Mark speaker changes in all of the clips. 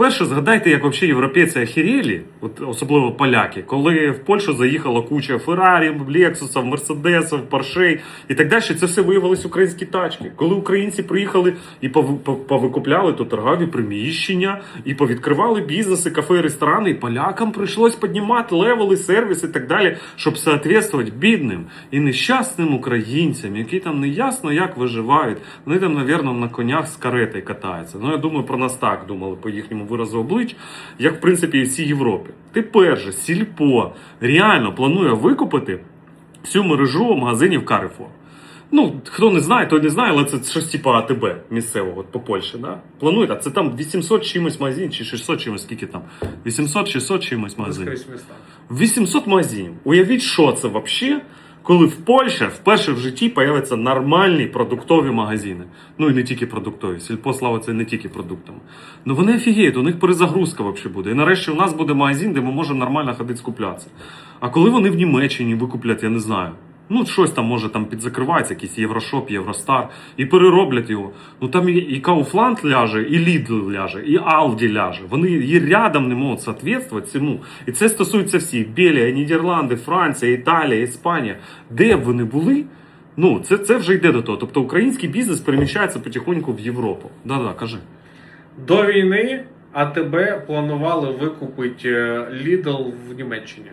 Speaker 1: Перше, згадайте, як взагалі європейці охерели, от особливо поляки, коли в Польщу заїхала куча Феррарі, Лексусів, Мерседесів, Поршей і так далі. Це все виявилось українські тачки. Коли українці приїхали і пов- пов- повикупляли то торгові приміщення, і повідкривали бізнеси, кафе, ресторани, і полякам прийшлось піднімати левели, сервіс і так далі, щоб соответствувати бідним і нещасним українцям, які там не ясно як виживають. Вони там, напевно, на конях з каретою катаються. Ну, я думаю, про нас так думали по їхньому виразу облич, як в принципі і всій Європі. Тепер же Сільпо реально планує викупити всю мережу магазинів Carrefour. Ну, хто не знає, той не знає, але це щось типу АТБ місцевого по Польщі. Да? Планують, а це там 800 чимось магазин, чи 600 чимось, скільки там? 800 600 чимось
Speaker 2: містах.
Speaker 1: 800 магазинів. Уявіть, що це взагалі, коли в Польщі вперше в житті появляться нормальні продуктові магазини. Ну і не тільки продуктові. Сільпо це не тільки продуктами. Ну вони офігіють, у них перезагрузка взагалі буде. І нарешті у нас буде магазин, де ми можемо нормально ходити скуплятися. А коли вони в Німеччині викуплять, я не знаю. Ну, щось там може там підзакривається, якийсь Єврошоп, Євростар, і перероблять його. Ну там і, і Kaufland ляже, і Lidl ляже, і Aldi ляже. Вони і рядом не можуть соответствувати цьому. І це стосується всіх: Белія, Нідерланди, Франція, Італія, Іспанія. Де б вони були? Ну, це, це вже йде до того. Тобто український бізнес переміщається потихоньку в Європу. Да-да, кажи.
Speaker 2: До війни АТБ планували викупити е, Lidl в Німеччині.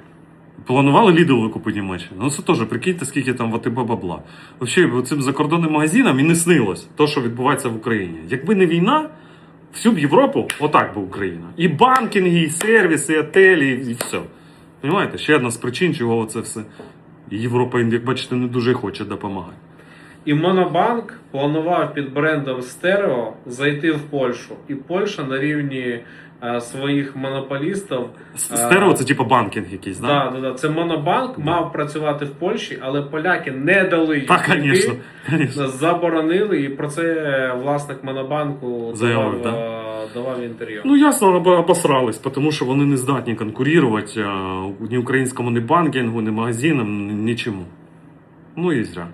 Speaker 1: Планували Lidl викупити Німеччину. Ну це теж прикиньте, скільки там в АТБ бабла. Взагалі, цим закордонним магазинам і не снилось то, що відбувається в Україні. Якби не війна, всю б Європу отак би Україна. І банкінги, і сервіси, і отелі, і все. Понимаєте? Ще одна з причин, чого це все. Європа, як бачите, не дуже хоче допомагати.
Speaker 2: І Монобанк планував під брендом Стерео зайти в Польщу. І Польща на рівні е, своїх монополістів.
Speaker 1: С- Стерео це типу банкінг якийсь, да?
Speaker 2: Да, да, да. Це Монобанк мав працювати в Польщі, але поляки не дали їм
Speaker 1: Так,
Speaker 2: йти,
Speaker 1: звісно. Конечно.
Speaker 2: заборонили, і про це власник Монобанку
Speaker 1: Заявив,
Speaker 2: давав, е, давав інтерв'ю.
Speaker 1: Ну, ясно, об- обосрались, тому що вони не здатні конкурувати е, ні українському, ні банкінгу, ні магазинам, ні- нічому. Ну і зря.